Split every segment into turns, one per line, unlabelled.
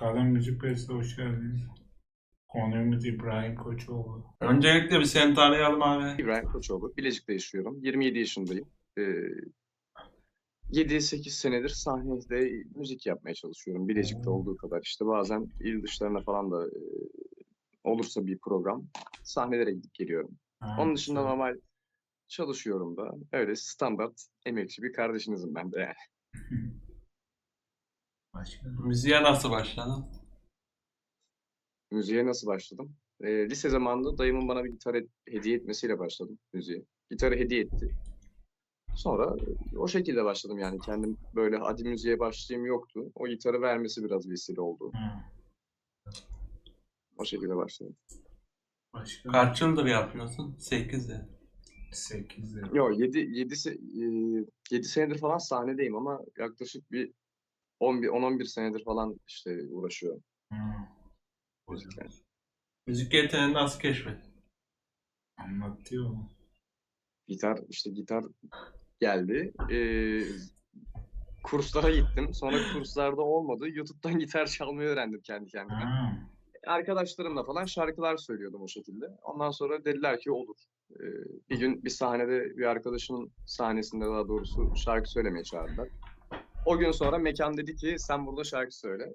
Kalın Müzik Fest'e hoş geldiniz. Konuğumuz İbrahim Koçoğlu.
Öncelikle bir seni tanıyalım abi.
İbrahim Koçoğlu. Bilecik'te yaşıyorum. 27 yaşındayım. Ee, 7-8 senedir sahnede müzik yapmaya çalışıyorum. Bilecik'te olduğu kadar işte bazen il dışlarına falan da e, olursa bir program sahnelere gidip geliyorum.
Ha,
Onun dışında
güzel.
normal çalışıyorum da. Öyle standart emekçi bir kardeşinizim ben de yani.
Başka?
Müziğe nasıl başladın?
Müziğe nasıl başladım? Ee, lise zamanında dayımın bana bir gitar hediye etmesiyle başladım müziğe. Gitarı hediye etti. Sonra e, o şekilde başladım yani. Kendim böyle hadi müziğe başlayayım yoktu. O gitarı vermesi biraz vesile oldu.
Ha,
O şekilde başladım.
başka?
Kaç yıldır yapıyorsun? 8 de.
8'de.
Yo 7 7 7 senedir falan sahnedeyim ama yaklaşık bir 11 10-11 senedir falan işte uğraşıyorum müzikle.
Müzik yeteneğini nasıl keşfettin?
Anlatıyor mu?
Gitar işte gitar geldi. Ee, kurslara gittim. Sonra kurslarda olmadı. YouTube'dan gitar çalmayı öğrendim kendi kendime.
Ha,
Arkadaşlarımla falan şarkılar söylüyordum o şekilde. Ondan sonra dediler ki olur. Ee, bir gün bir sahnede bir arkadaşımın sahnesinde daha doğrusu şarkı söylemeye çağırdılar. O gün sonra mekan dedi ki sen burada şarkı söyle.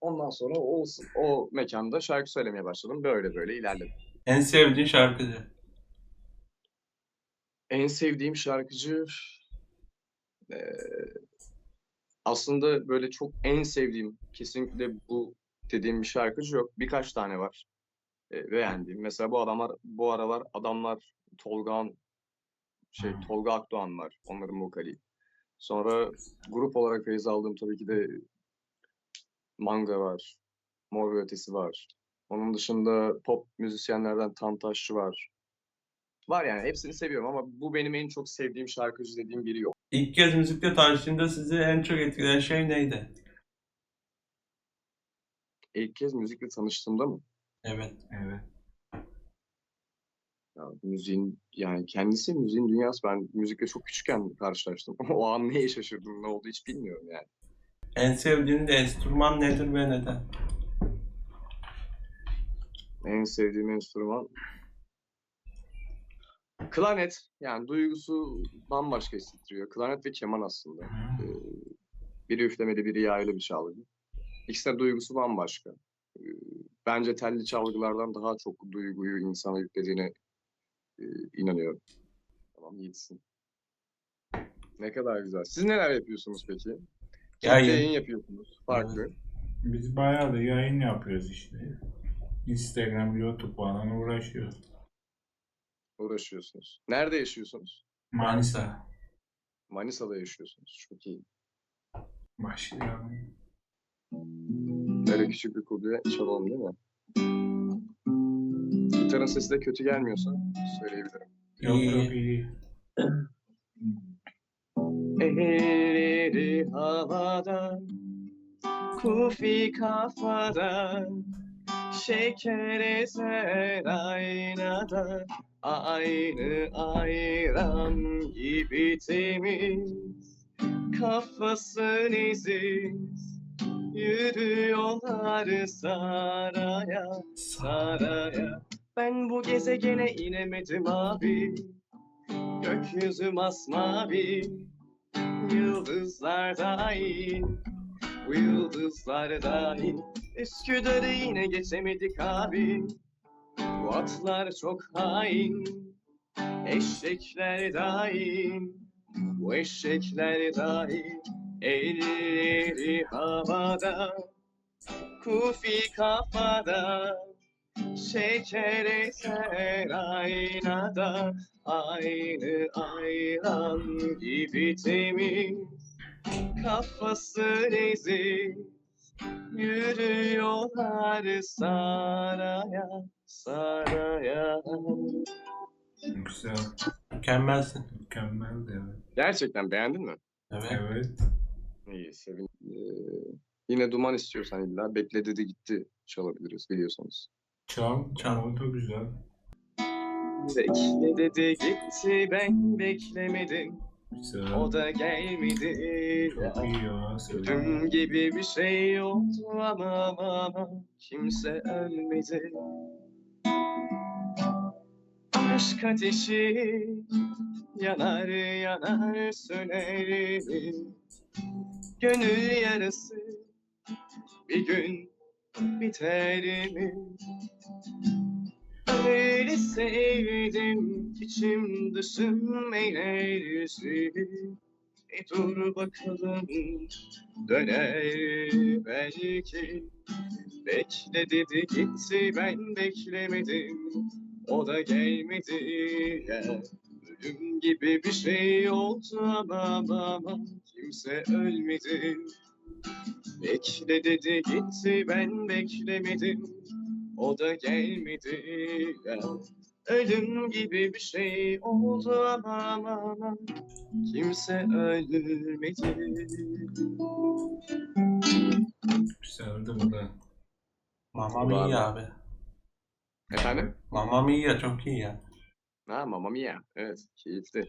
Ondan sonra o, o mekanda şarkı söylemeye başladım. Böyle böyle ilerledim.
En sevdiğin şarkıcı?
En sevdiğim şarkıcı eee, aslında böyle çok en sevdiğim kesinlikle bu dediğim bir şarkıcı yok. Birkaç tane var eee, beğendiğim. Mesela bu adamlar bu aralar adamlar Tolga'nın şey
Hmm.
Tolga Akdoğan var. Onların vokali. Sonra grup olarak feyiz aldığım tabii ki de Manga var. Mor ve Ötesi var. Onun dışında pop müzisyenlerden Tantaşçı var. Var yani hepsini seviyorum ama bu benim en çok sevdiğim şarkıcı dediğim biri yok.
İlk kez müzikle tanıştığında sizi en çok etkileyen şey neydi?
İlk kez müzikle tanıştığımda mı?
Evet.
evet.
Ya müziğin yani kendisi müziğin dünyası. Ben müzikle çok küçükken karşılaştım. o an neye şaşırdım ne oldu hiç bilmiyorum yani.
En sevdiğin enstrüman nedir ve neden?
En sevdiğim enstrüman klarnet. Yani duygusu bambaşka hissettiriyor. Klarnet ve keman aslında. Ee, biri üflemeli, biri yaylı bir çalgı. İkisi de duygusu bambaşka. Ee, Bence telli çalgılardan daha çok duyguyu insana yüklediğine e, inanıyorum. Tamam iyisin. Ne kadar güzel. Siz neler yapıyorsunuz peki?
Yayın.
Yayın yapıyorsunuz. Farklı.
Biz bayağı da yayın yapıyoruz işte. Instagram, YouTube falan uğraşıyoruz.
Uğraşıyorsunuz. Nerede yaşıyorsunuz?
Manisa.
Manisa'da yaşıyorsunuz. Çok iyi.
Başlayalım.
Böyle küçük bir kurduya çalalım değil mi? Gitarın sesi de kötü gelmiyorsa söyleyebilirim.
Yok yok iyi.
Elleri havada, kufi kafada, şeker ezer aynada, aynı ayran gibi temiz, kafası leziz, yürüyorlar saraya, saraya. Ben bu gezegene inemedim abi, gökyüzü masmavi, Yıldızlar dahil, bu yıldızlar dahil Üsküdar'ı yine geçemedik abi. Bu atlar çok hain. Eşekler dahil, bu eşekler dahil Elleri havada, kufi kafada Şeker eser aynada Aynı ayran gibi temiz Kafası leziz Yürüyorlar saraya Saraya
Güzel.
Mükemmelsin.
Mükemmel de evet.
Gerçekten beğendin mi?
Evet.
Evet.
İyi sevin. Ee, yine duman istiyorsan illa Bekle dedi gitti çalabiliriz biliyorsanız.
Çal. O da güzel.
Bekle dedi gitti ben beklemedim
Güzel.
O da gelmedi.
Çok iyi ya. Söyle.
Dün gibi bir şey oldu ama ama kimse ölmedi. Aşk ateşi yanar yanar söner. Gönül yarası bir gün biter mi? Öyle sevdim içim dışım eğlersi. Bir dur bakalım döner belki. Bekle dedi gitti ben beklemedim. O da gelmedi ya. Ölüm gibi bir şey oldu ama ama kimse ölmedi. Bekle dedi gitti ben beklemedim. O da gelmedi ya. Ölüm gibi bir şey oldu ama ama kimse ölmedi.
Güzeldi bu da.
Mamma. Mia abi.
Efendim?
Mamma Mia çok iyi ya.
Ha Mamma Mia. Evet, keyifli.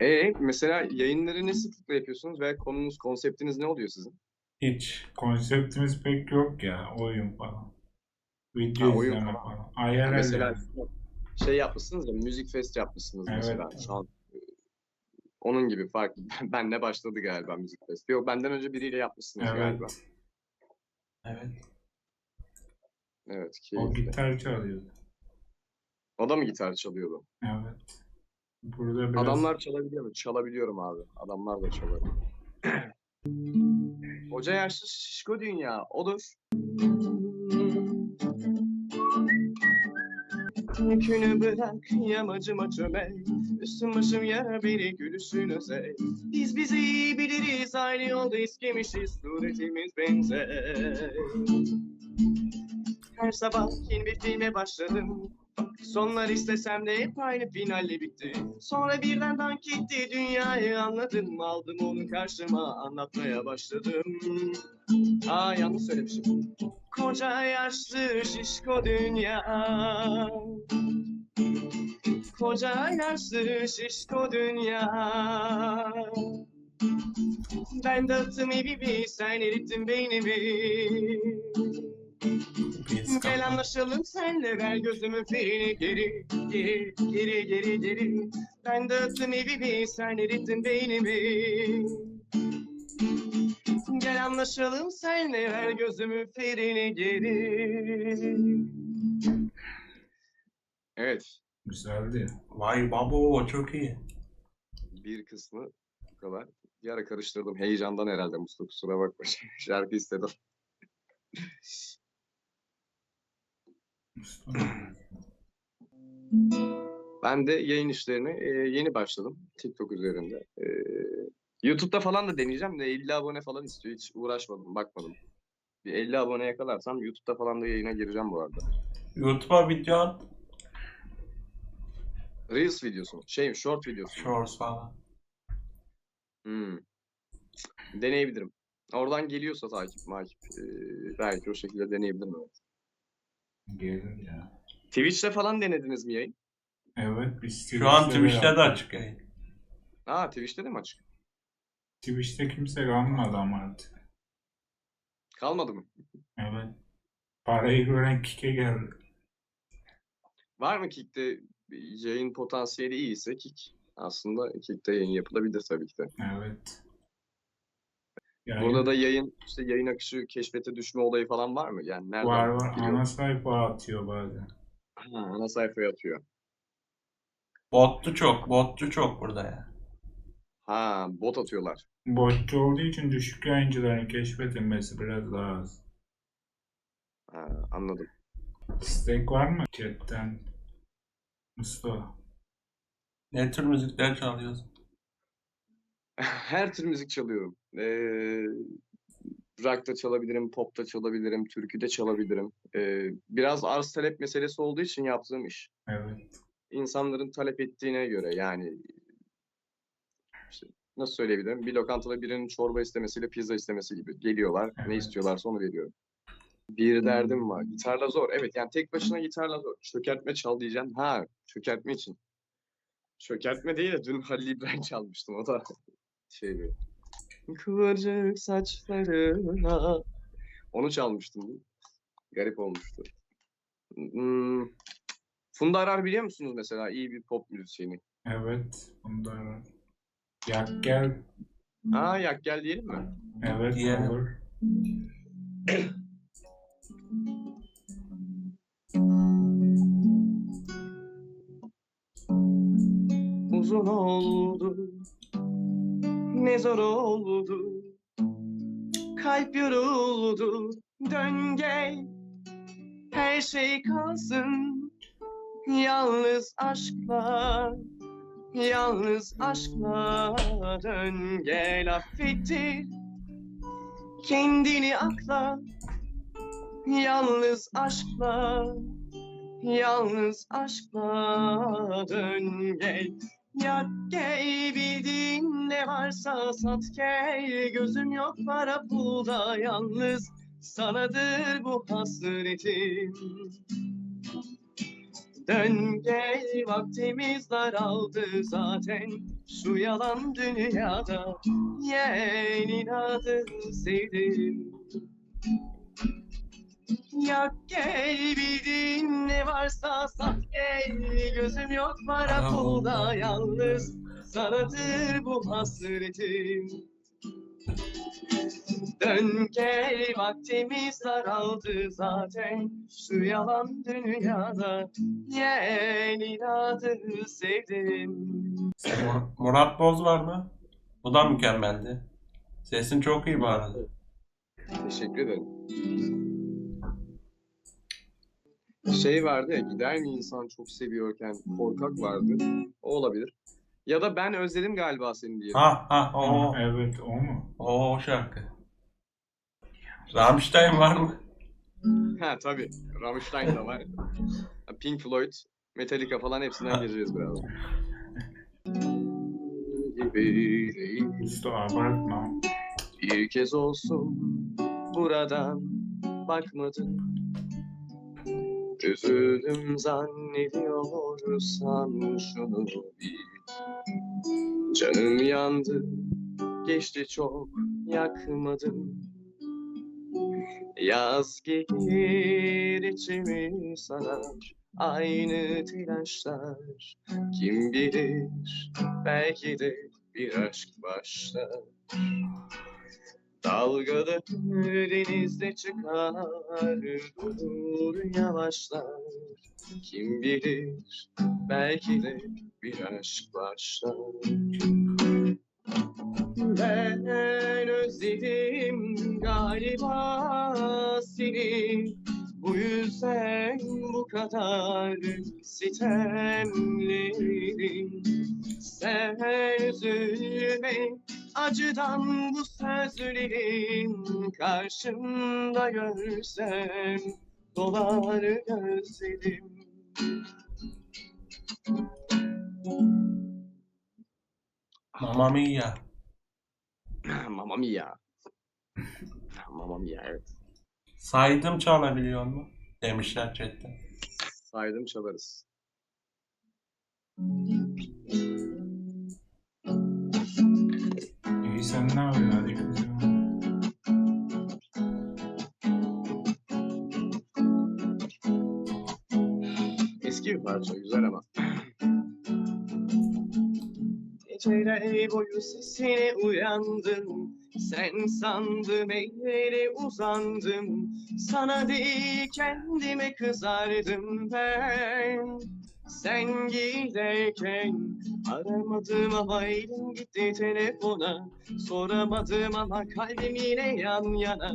E mesela yayınları ne sıklıkla yapıyorsunuz ve konunuz, konseptiniz ne oluyor sizin?
Hiç.
Konseptimiz pek yok ya. Oyun falan. Video
Ha, oyun
izleme
falan.
falan. IRL
mesela
yani.
şey yapmışsınız ya, müzik fest yapmışsınız
Evet.
mesela. Şu an e, onun gibi farklı. Benle başladı galiba müzik festi. Yok benden önce biriyle yapmışsınız galiba.
Evet.
Evet.
Evet,
O
keyifli.
gitar çalıyordu.
O da mı gitar çalıyordu?
Evet. Burada biraz
Adamlar çalabiliyor mu? Çalabiliyorum abi. Adamlar da çalıyor. Hoca yaşlı şişko dünya. Odur. Yükünü bırak yamacıma çömel Üstüm başım yara biri gülüşün özel Biz bizi iyi biliriz aynı yolda eskimişiz Suretimiz benzer Her sabah yeni bir filme başladım Sonlar istesem de hep aynı finalle bitti. Sonra birden dank etti dünyayı anladım. Aldım onu karşıma anlatmaya başladım. Aa yanlış söylemişim. Koca yaşlı şişko dünya. Koca yaşlı şişko dünya. Ben dağıttım evimi, sen erittin beynimi. Gel anlaşalım senle ver gözümün ferini geri geri geri geri geri Ben dağıttım evimi sen erittin beynimi Gel anlaşalım senle ver gözümün ferini geri Evet
güzeldi.
Vay babo çok iyi.
bir kısmı bu kadar. Bir ara karıştırdım heyecandan herhalde Mustafa kusura bakma şarkı istedim. Ben de yayın işlerine e, yeni başladım TikTok üzerinde. E, YouTube'da falan da deneyeceğim de 50 abone falan istiyor. Hiç uğraşmadım, bakmadım. Bir 50 abone yakalarsam YouTube'da falan da yayına gireceğim bu arada.
YouTube'a video at.
Reels videosu, şey short videosu.
Shorts falan.
Hmm. Deneyebilirim. Oradan geliyorsa takip makip. e, belki o şekilde deneyebilirim. Evet.
Gelir ya.
Twitch'te falan denediniz mi yayın?
Evet biz
Şu an
Twitch'te de
Twitch'te
yaptık.
açık yayın.
Aa Twitch'te de mi açık?
Twitch'te kimse kalmadı ama artık.
Kalmadı mı?
Evet. Parayı gören kike geldi.
Var mı Kick'te bir yayın potansiyeli iyiyse Kick? Aslında Kick'te yayın yapılabilir tabii ki de.
Evet. Yani
Burada da yayın işte yayın akışı keşfete düşme olayı falan var mı? Yani nereden
var var
biliyor?
ana sayfa atıyor bazen.
Ha, ana sayfaya atıyor.
Botlu çok. Botlu çok burada ya.
Ha bot atıyorlar.
Botçu olduğu için düşük yayıncıların keşfedilmesi biraz daha az.
Ha, anladım.
İstek var mı chatten? Mustafa.
Ne tür müzikler çalıyorsun?
Her tür müzik çalıyorum. Ee, rock da çalabilirim, pop da çalabilirim, türkü de çalabilirim. Ee, biraz arz talep meselesi olduğu için yaptığım iş.
Evet.
insanların talep ettiğine göre yani işte nasıl söyleyebilirim? Bir lokantada birinin çorba istemesiyle pizza istemesi gibi geliyorlar. Ne
Evet.
istiyorlarsa onu veriyorum. Bir derdim var. Gitarla zor. Evet yani tek başına gitarla zor. Çökertme çal diyeceksin. Ha çökertme için. Çökertme değil de dün Halil İbrahim çalmıştım. O da şeydi. Kıvırcık saçlarına. Onu çalmıştım. Garip olmuştu. Hmm. Funda Arar biliyor musunuz mesela? iyi bir pop müzisyeni.
Evet. Bunda Yak gel.
Aa yak gel diyelim mi?
Evet
Diyelim.
olur.
Uzun oldu, ne zor oldu, kalp yoruldu, dön gel, her şey kalsın, yalnız aşkla, yalnız aşkla dön gel affettir, kendini akla, yalnız aşkla, Yalnız aşkla dön gel Yak gel bildiğin ne varsa sat. Gel Gözüm yok para pulda yalnız. Sanadır bu hasretim Dön gel vaktimiz daraldı zaten. Şu yalan dünyada Yeğenin adı sevdim Yak gel bildiğin ne varsa sat gel Gözüm yok para pulda yalnız Sanadır bu hasretim Dön gel vaktimiz daraldı zaten Şu yalan dünyada Yeni adı sevdim
Mur- Murat Boz var mı? Bu da mükemmeldi. Sesin çok iyi bu arada.
Teşekkür ederim. Şey vardı ya, gider mi insan çok seviyorken korkak vardı. O olabilir. Ya da ben özledim galiba seni diye.
Ha ha o
Evet o mu?
o, o şarkı. Rammstein var mı?
Ha tabii. Rammstein de var. Pink Floyd, Metallica falan hepsinden gireceğiz biraz.
Usta abartma.
Bir kez olsun buradan bakmadım. Üzüldüm zannediyorsan şunu bil. Canım yandı, geçti çok yakmadım. Yaz gelir içimi sarar, aynı telaşlar. Kim bilir, belki de bir aşk başlar. Dalgalı denizde çıkar, durur yavaşlar. Kim bilir, belki de bir aşk başlar. Ben özledim galiba seni, bu yüzden bu kadar sitemliyim. Sen üzülme, acıdan bu sözlerin karşımda görsem dolar gözlerim.
Mamma Mia.
Mamma mia. Mamma mia evet.
Saydım çalabiliyor mu? Demişler chatte.
Saydım çalarız.
İyi sen ne yapıyorsun hadi kızım?
Eski bir parça güzel ama. Geceler boyu sesine uyandım Sen sandım ellere uzandım. Sana değil kendime kızardım ben. Sen giderken Aramadım ama elim gitti telefona. Soramadım ama kalbim yine yan yana.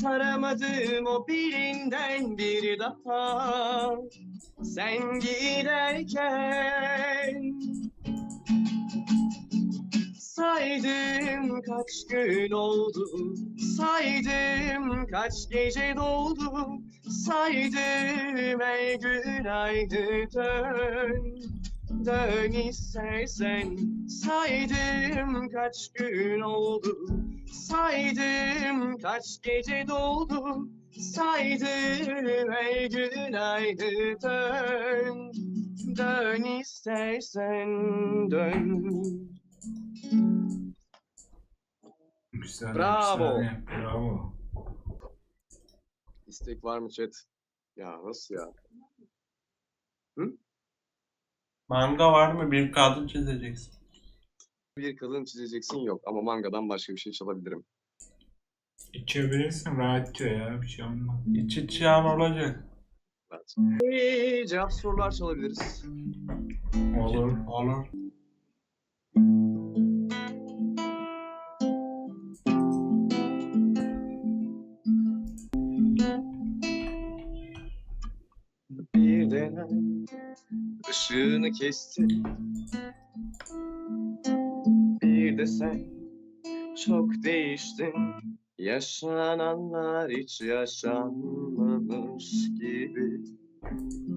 Saramadım o birinden bir daha. Sen giderken Saydım kaç gün oldu? Saydım kaç gece doldu? Saydım her gün aynı dön Dön istersen. Saydım kaç gün oldu? Saydım kaç gece doldu? Saydım her gün aynı dön Dön istersen. Dön.
Güzel.
Bravo.
efsane, Bravo.
İstek var mı chat? Ya nasıl ya?
Manga var mı? Bir kadın çizeceksin.
Bir kadın çizeceksin yok ama mangadan başka bir şey çalabilirim.
İçebilirsin rahatça ya. Bir şey olmaz.
İç iç yağın olacak.
Evet. Ee, cevap sorular çalabiliriz.
Olur.
Olur.
Işığını kesti. Bir de sen çok değiştin. Yaşananlar hiç yaşanmamış gibi.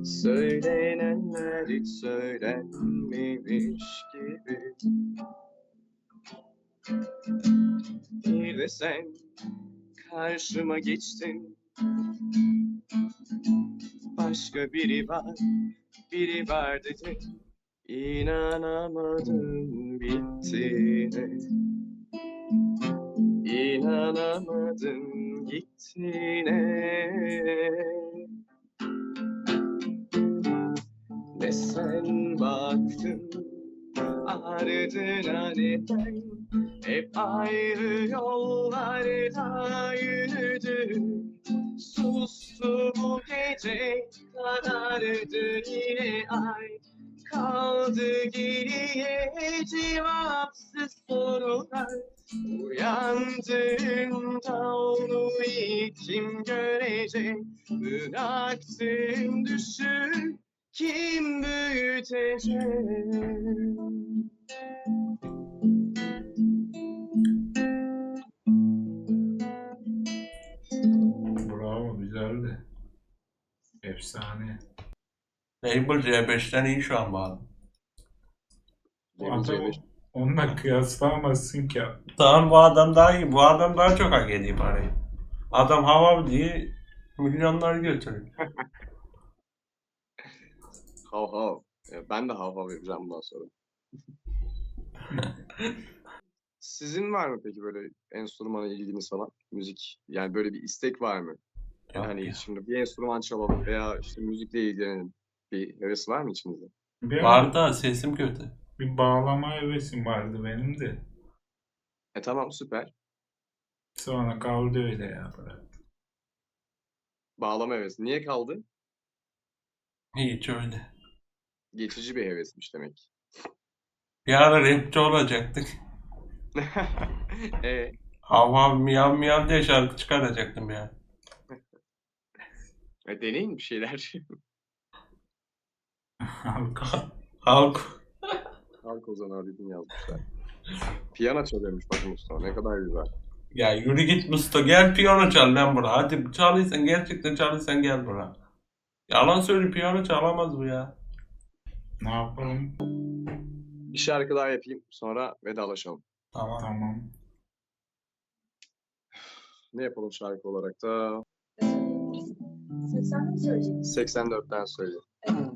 Söylenenler hiç söylenmemiş gibi. Bir de sen karşıma geçtin. Başka biri var, biri var dedin. İnanamadım bittiğine. İnanamadım gittiğine. Ne sen baktın ardına ne ben hep ayrı yollarda yürüdük. Sustu bu gece karardı yine ay Kaldı geriye cevapsız sorular. Uyandığımda onu ilk kim görecek Bıraktım düşün kim büyütecek
Efsane.
Label C5'ten iyi şu an bu adam.
Onunla kıyaslayamazsın ki.
Tamam bu adam daha iyi. Bu adam daha çok hak ediyor parayı. Adam hava diye milyonlar götürüyor.
Hav hav. Ben de hav hav yapacağım bundan sonra. Sizin var mı peki böyle enstrümana ilginiz falan? Müzik yani böyle bir istek var mı? Yani hani
ya.
şimdi bir enstrüman çalalım veya işte müzikle ilgilenelim. Bir heves var mı içinizde?
Var da sesim kötü.
bir bağlama hevesim vardı benim de.
E tamam süper.
Sonra kaldı öyle ya.
Bağlama hevesi. Niye kaldı?
Hiç öyle.
Geçici bir hevesmiş demek.
Bir ara rapçi olacaktık.
e,
Hava miyav miyav diye şarkı çıkaracaktım ya.
E deneyin bir şeyler.
Halka.
Halk.
Halk Ozan abinin yazmışlar. Piyano çalıyormuş bak Mustafa. Ne kadar güzel.
Ya yürü git Musto gel piyano çal lan bura. Hadi çalıysan gerçekten çalıysan gel bura. Yalan söyle piyano çalamaz bu ya.
Ne yapalım?
Bir şarkı daha yapayım. Sonra vedalaşalım.
Tamam.
Tamam.
Ne yapalım şarkı olarak da?
80'de mi söyleyeceksin?
84'ten söyle.
Evet.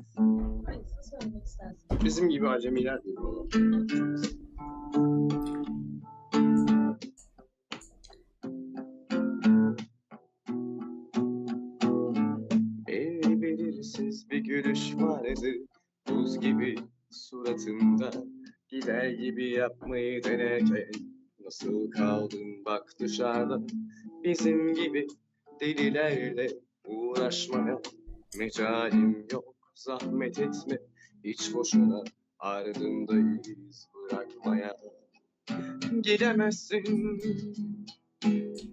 Söylemek istersin?
Bizim gibi acemiler değil. El belirsiz bir gülüş vardı Buz gibi suratında Gider gibi yapmayı denerken Nasıl kaldın bak dışarıda Bizim gibi delilerle uğraşmaya Mecalim yok. Zahmet etme Hiç boşuna. Ardındayız bırakmaya. Gidemezsin.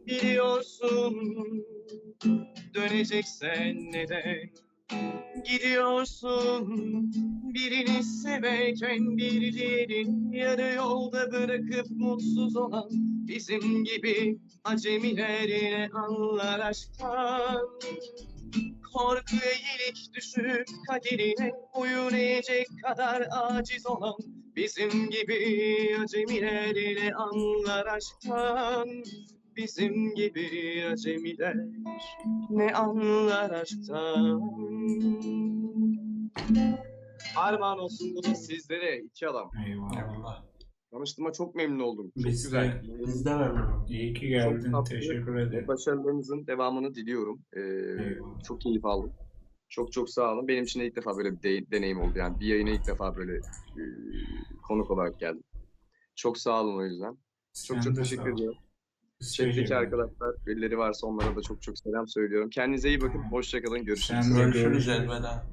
Biliyorsun Döneceksen neden gidiyorsun Birini severken birilerini yarı yolda bırakıp mutsuz olan Bizim gibi acemiler ne anlar aşktan. Korkuya yenik düşüp kaderine boyun eğecek kadar aciz olan Bizim gibi acemiler ne anlar aşktan Bizim gibi acemiler ne anlar aşktan Armağan olsun bu da sizlere iki adam.
Eyvallah.
Tanıştığıma çok memnun oldum. Çok
Biz
güzel.
de
Biz de memnunum.
iyi ki geldin.
tatlı.
Teşekkür ederim.
başarılarınızın devamını diliyorum. Ee,
Eyvallah.
çok keyif aldım. Çok çok sağ olun. Benim için de ilk defa böyle bir de- deneyim oldu. Yani bir yayına ilk defa böyle e, konuk olarak geldim. Çok sağ olun o yüzden. Çok
Sen
çok teşekkür
sağ
Chat'teki
ederiz.
arkadaşlar, birileri varsa onlara da çok çok selam söylüyorum. Kendinize iyi bakın. Hoşçakalın. Görüşürüz.
Sen de
Görüşürüz
görüşürüz.
elveda.